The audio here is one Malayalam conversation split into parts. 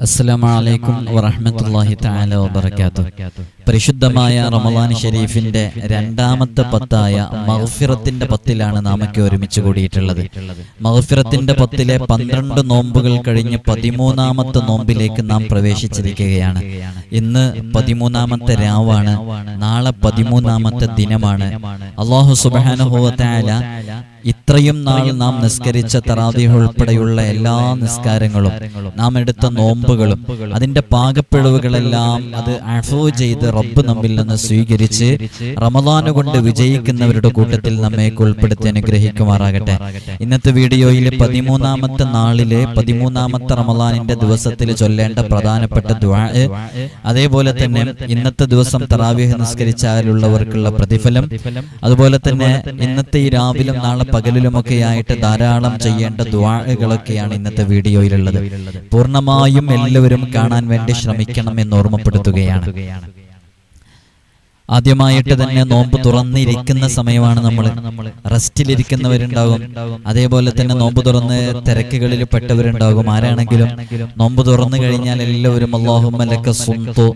അസ്സലാമലൈക്കും പരിശുദ്ധമായ റമലാൻ ഷെരീഫിന്റെ രണ്ടാമത്തെ പത്തായ മഹഫിറത്തിന്റെ പത്തിലാണ് നാം ഒരുമിച്ച് കൂടിയിട്ടുള്ളത്. മഹഫിറത്തിന്റെ പത്തിലെ പന്ത്രണ്ട് നോമ്പുകൾ കഴിഞ്ഞ് പതിമൂന്നാമത്തെ നോമ്പിലേക്ക് നാം പ്രവേശിച്ചിരിക്കുകയാണ്. ഇന്ന് പതിമൂന്നാമത്തെ രാവാണ്. നാളെ പതിമൂന്നാമത്തെ ദിനമാണ്. അള്ളാഹു സുബാനുഭവത്തായ ഇത്രയും നാൾ നാം നിസ്കരിച്ച തറാദിഹ് ഉൾപ്പെടെയുള്ള എല്ലാ നിസ്കാരങ്ങളും നാം എടുത്ത നോമ്പുകളും അതിന്റെ പാകപ്പിഴവുകളെല്ലാം അത് അഫോ ചെയ്ത് റബ്ബ് നമ്മിൽ നിന്ന് സ്വീകരിച്ച് റമദാന് കൊണ്ട് വിജയിക്കുന്നവരുടെ കൂട്ടത്തിൽ നമ്മെ ഉൾപ്പെടുത്തി അനുഗ്രഹിക്കുമാറാകട്ടെ. ഇന്നത്തെ വീഡിയോയിൽ പതിമൂന്നാമത്തെ നാളിലെ പതിമൂന്നാമത്തെ റമദാനിന്റെ ദിവസത്തിൽ ചൊല്ലേണ്ട പ്രധാനപ്പെട്ട ദ്വാ അതേപോലെ തന്നെ ഇന്നത്തെ ദിവസം തറാവിഹ് നിസ്കരിച്ചാലുള്ളവർക്കുള്ള പ്രതിഫലം. അതുപോലെ തന്നെ ഇന്നത്തെ ഈ രാവിലും നാളെ പകലിലുമൊക്കെ ആയിട്ട് ധാരാളം ചെയ്യേണ്ട ദ്വാഴകളൊക്കെയാണ് ഇന്നത്തെ വീഡിയോയിലുള്ളത്. പൂർണമായും എല്ലാവരും കാണാൻ വേണ്ടി ശ്രമിക്കണം എന്ന് ഓർമ്മപ്പെടുത്തുകയാണ്. ആദ്യമായിട്ട് തന്നെ നോമ്പ് തുറന്നിരിക്കുന്ന സമയമാണ് നമ്മൾ റെസ്റ്റിലിരിക്കുന്നവരുണ്ടാകും അതേപോലെ തന്നെ നോമ്പ് തുറന്ന് തിരക്കുകളിൽ പെട്ടവരുണ്ടാകും. ആരാണെങ്കിലും നോമ്പ് തുറന്നു കഴിഞ്ഞാൽ എല്ലാവരും അള്ളാഹുമലക്ക സുന്തു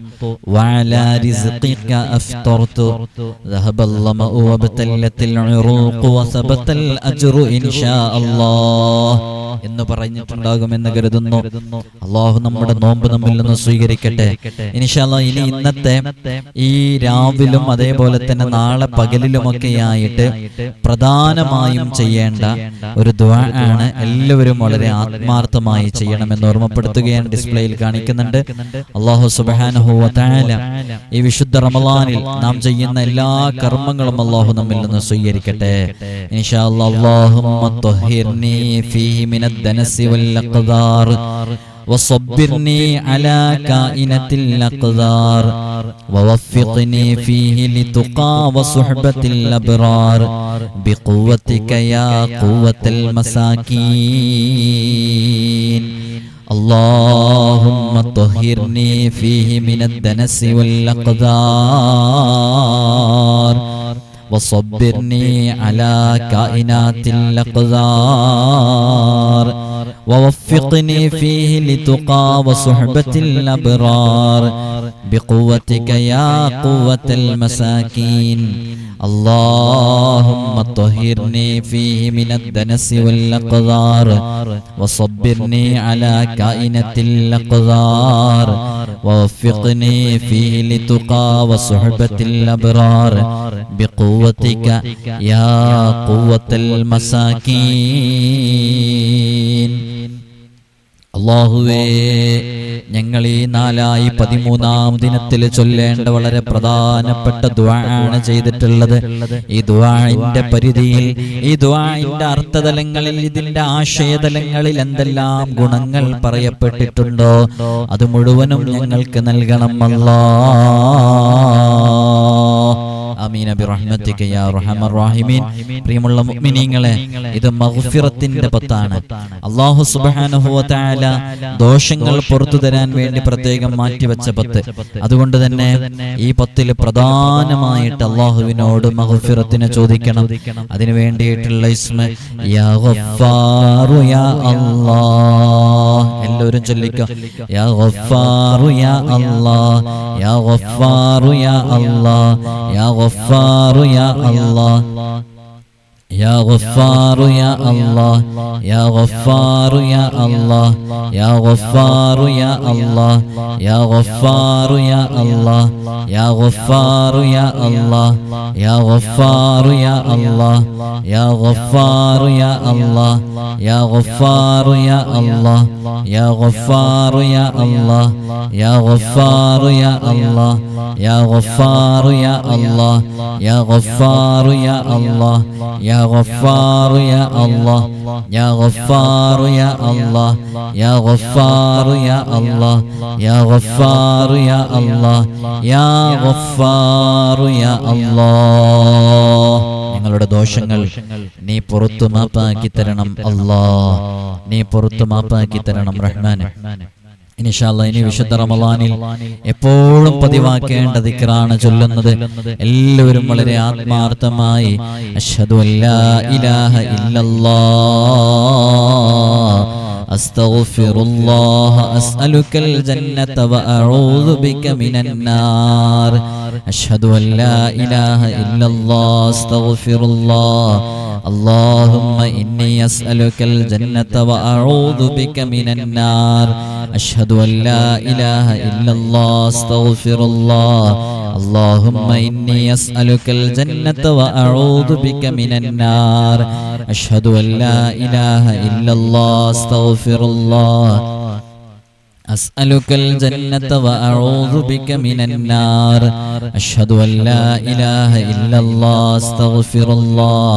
എന്ന് പറഞ്ഞിട്ടുണ്ടാകുമെന്ന് കരുതുന്നു. അള്ളാഹു നമ്മുടെ നോമ്പ് നമ്മിൽ നിന്ന് സ്വീകരിക്കട്ടെ. ഇനി ഇന്നത്തെ ഈ രാവിലെ അതേപോലെ തന്നെ നാളെ പകലിലുമൊക്കെയായിട്ട് പ്രധാനമായും ചെയ്യേണ്ട ഒരു ദ്വാ ആണ്. എല്ലാവരും വളരെ ആത്മാർത്ഥമായി ചെയ്യണമെന്ന് ഓർമ്മപ്പെടുത്തുകയാണ് ഡിസ്പ്ലേയിൽ കാണിക്കുന്നുണ്ട്. അള്ളാഹു സുബാനഹുല ഈ വിശുദ്ധ റമലാനിൽ നാം ചെയ്യുന്ന എല്ലാ കർമ്മങ്ങളും അള്ളാഹു നമ്മിൽ നിന്ന് സ്വീകരിക്കട്ടെ. ഇൻഷാ അല്ലാഹുമ്മ وصبرني على كائنة الأقدار. ووفقني فيه لتقى وصحبة الأبرار. بقوتك يا قوة المساكين. اللهم طهرني فيه من الدنس والأقدار. وصبرني على كائنات الأقدار. ووفقني فيه لتقى وصحبة الأبرار. بقوتك يا قوة المساكين. اللهم طهرني فيه من الدنس والأقدار وصبرني على كائنة الأقدار ووفقني فيه لتقى وصحبة الأبرار. بقوتك يا قوة المساكين. അള്ളാഹുവേ ഞങ്ങൾ ഈ നാലായി പതിമൂന്നാം ദിനത്തിൽ ചൊല്ലേണ്ട വളരെ പ്രധാനപ്പെട്ട ദ്വാണ് ചെയ്തിട്ടുള്ളത്. ഈ ദ്വാന്റെ പരിധിയിൽ ഈ ദ്വാന്റെ അർത്ഥതലങ്ങളിൽ ഇതിന്റെ ആശയതലങ്ങളിൽ എന്തെല്ലാം ഗുണങ്ങൾ പറയപ്പെട്ടിട്ടുണ്ടോ? അത് മുഴുവനും ഞങ്ങൾക്ക് നൽകണം അല്ലാ ആമീൻ. ബിറഹ്മതിക യാ റഹമർ റഹീമീൻ പ്രിയമുള്ള മുഅ്മിനീങ്ങളെ ഇത് മഗ്ഫിറത്തിന്റെ പത്താണ്. അല്ലാഹു സുബ്ഹാനഹു വ തആല ദോഷങ്ങൾ പുറത്തു തരാൻ വേണ്ടി പ്രത്യേകം മാറ്റിവെച്ച പത്ത്. അതുകൊണ്ട് തന്നെ ഈ പത്തിൽ പ്രധാനമായിട്ട് അള്ളാഹുവിനോട് മഗ്ഫിറത്തിനെ ചോദിക്കണം. അതിനു വേണ്ടിയിട്ടുള്ള ഇസ്മ യാ ഗഫാറു യാ അല്ലാഹ് എല്ലാവരും ചൊല്ലിക്കോ. യാ ഗഫാറു യാ അല്ലാഹ് യാ ഗഫാറു യാ അല്ലാഹ് യാ ഗഫാറു യാ അല്ലാഹ്. يا غفار يا الله يا غفار يا الله يا غفار يا الله يا غفار يا الله يا غفار يا الله يا غفار يا الله يا غفار يا الله يا غفار يا الله يا غفار يا الله يا غفار يا الله يا غفار يا الله يا غفار يا الله يا غفار يا الله يا غفار يا الله يا غفار يا الله يا غفار يا الله يا غفار يا الله ഞങ്ങളുടെ ദോഷങ്ങൾ നീ പുറത്തു മാപ്പാക്കി തരണം അല്ലാ നീ പുറത്തു മാപ്പാക്കി തരണം റഹ്മാനെ ഇനിഷാല്ല ഇനി വിശുദ്ധ റമലാനിൽ എപ്പോഴും പതിവാക്കേണ്ട ദിക്റാണ് ചൊല്ലുന്നത് എല്ലാവരും വളരെ ആത്മാർത്ഥമായി അഷ്ഹദു അല്ലാ ഇലാഹ ഇല്ലല്ലാഹ് أستغفر الله أسألك الجنة وأعوذ بك من النار أشهد أن لا إله إلا الله أستغفر الله اللهم إني أسألك الجنة وأعوذ بك من النار. أشهد أن لا إله إلا الله أستغفر الله. اللهم إني أسألك الجنة وأعوذ بك من النار. أشهد أن لا إله إلا الله أستغفر الله. أسألك الجنة وأعوذ بك من النار. أشهد أن لا إله إلا الله أستغفر الله.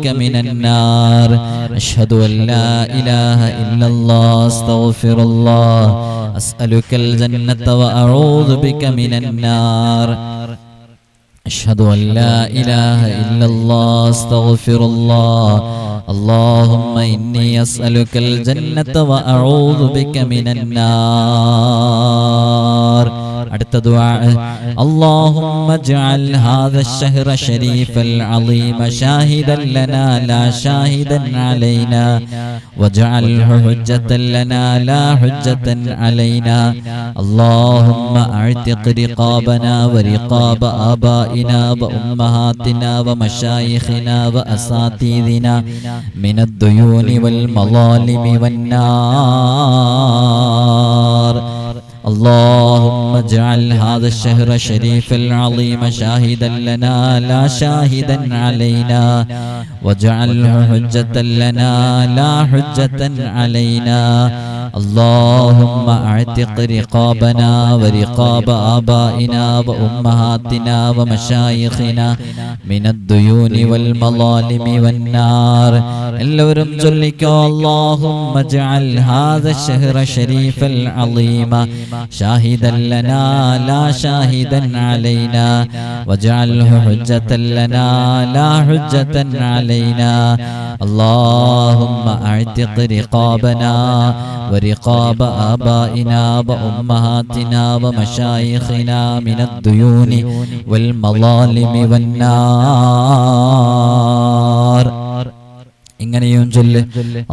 من النار. أشهد أن لا إله إلا الله أستغفر الله. أسألك الجنة وأعوذ بك من النار. أشهد أن لا إله إلا الله أستغفر الله. اللهم إني أسألك الجنة وأعوذ بك من النار. അടുത്ത ദുആ اللهم اجعل هذا الشهر الشريف العظيم شاهدا لنا لا شاهدا علينا واجعله حجة لنا لا حجة علينا اللهم اعتق رقابنا ورقاب آبائنا وأمهاتنا ومشايخنا وأساتذنا من الديون والمظالم والنار اللهم اجعل هذا الشهر الشريف العظيم شاهدا لنا لا شاهدا علينا. واجعله حجة لنا لا حجة علينا. اللهم اعتق رقابنا ورقاب آبائنا وأمهاتنا ومشايخنا من الديون والمظالم والنار എല്ലാവരും ചൊല്ലിക്കോ اللهم اجعل هذا الشهر الشريف العظيم شاهدا لنا لا شاهدا علينا واجعله حجة لنا لا حجة علينا اللهم اعتق رقابنا ورقاب آبائنا وأمهاتنا ومشايخنا من الديون والمظالم والنار. ഇങ്ങനെയും ചൊല്ല്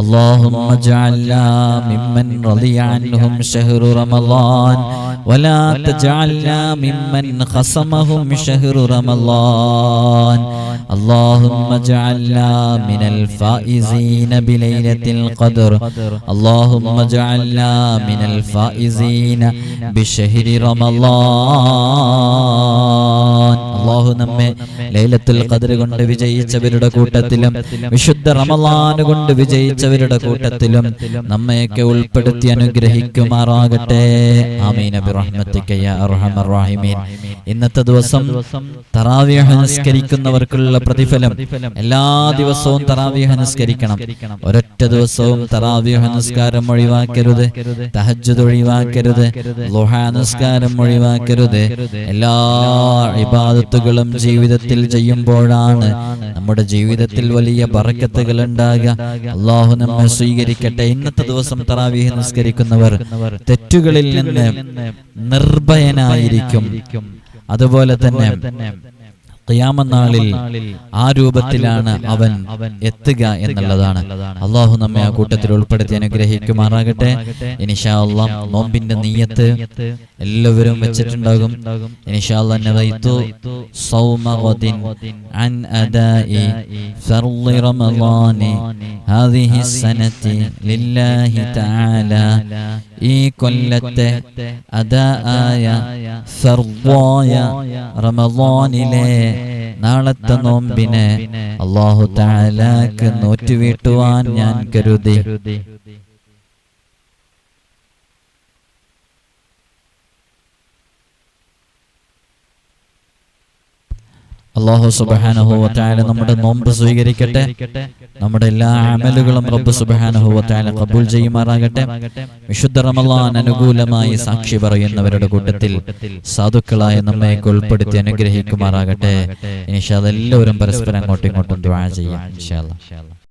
اللهم اجعلنا ممن رضي عنهم شهر رمضان ولا تجعلنا ممن خصمهم شهر رمضان اللهم اجعلنا من الفائزين بليلة القدر اللهم اجعلنا من الفائزين بشهر رمضان അള്ളാഹു നമ്മെ ലൈലത്തുൽ ഖദർ കൊണ്ട് വിജയിച്ചവരുടെ കൂട്ടത്തിലും വിശുദ്ധ റമളാൻ കൊണ്ട് വിജയിച്ചവരുടെ കൂട്ടത്തിലും നമ്മയൊക്കെ ഉൾപ്പെടുത്തി അനുഗ്രഹിക്കുമാറാകട്ടെ. ഇന്നത്തെ ദിവസം തറാവീഹ് നിസ്കരിക്കുന്നവർക്കുള്ള പ്രതിഫലം. എല്ലാ ദിവസവും തറാവീഹ് നിസ്കരിക്കണം ഒരൊറ്റ ദിവസവും തറാവീഹ് നിസ്കാരം ഒഴിവാക്കരുത്. തഹജ്ജുദ് ഒഴിവാക്കരുത്. ലുഹ നിസ്കാരം ഒഴിവാക്കരുത്. എല്ലാ ഇബാദത്തുകളും ജീവിതത്തിൽ ചെയ്യുമ്പോഴാണ് നമ്മുടെ ജീവിതത്തിൽ വലിയ ബറക്കത്തുകൾ ഉണ്ടാകുക. അള്ളാഹു നമ്മെ സ്വീകരിക്കട്ടെ. ഇന്നത്തെ ദിവസം തറാവീഹ് നിസ്കരിക്കുന്നവർ തെറ്റുകളിൽ നിന്ന് നിർഭയനായിരിക്കും. അതുപോലെ തന്നെ ഖിയാമനാളിൽ ആ രൂപത്തിലാണ് അവൻ എത്തുക എന്നുള്ളതാണ്. അള്ളാഹു നമ്മെ ആ കൂട്ടത്തിൽ ഉൾപ്പെടുത്തി അനുഗ്രഹിക്കുമാറാകട്ടെ. ഇനിഷാ അള്ളാഹ് നോമ്പിന്റെ നീയത്ത് എല്ലാവരും വെച്ചിട്ടുണ്ടാകും. ഇനിഷാ അള്ളാഹ് ഈ കൊല്ലത്തെ അതായ ആയ സർവായ റമദാനിലെ നാളത്തെ നോമ്പിനെ അള്ളാഹു താലാക്ക് നോറ്റുവീട്ടുവാൻ ഞാൻ കരുതി. അള്ളാഹു സുബാനുഭവത്തായ നമ്മുടെ നോമ്പ് സ്വീകരിക്കട്ടെ. നമ്മുടെ എല്ലാ അമലുകളും റബ്ബ് സുബാനുഭവത്തായ കബൂൽ ചെയ്യുമാറാകട്ടെ. വിശുദ്ധ റമലാൻ അനുകൂലമായി സാക്ഷി പറയുന്നവരുടെ കൂട്ടത്തിൽ സാധുക്കളായ നമ്മെ ഉൾപ്പെടുത്തി അനുഗ്രഹിക്കുമാറാകട്ടെ. ഇനിഷാ എല്ലാവരും പരസ്പരം അങ്ങോട്ടും ഇങ്ങോട്ടും ദ്വാ ചെയ്യാം. ഇൻഷാ അല്ലാ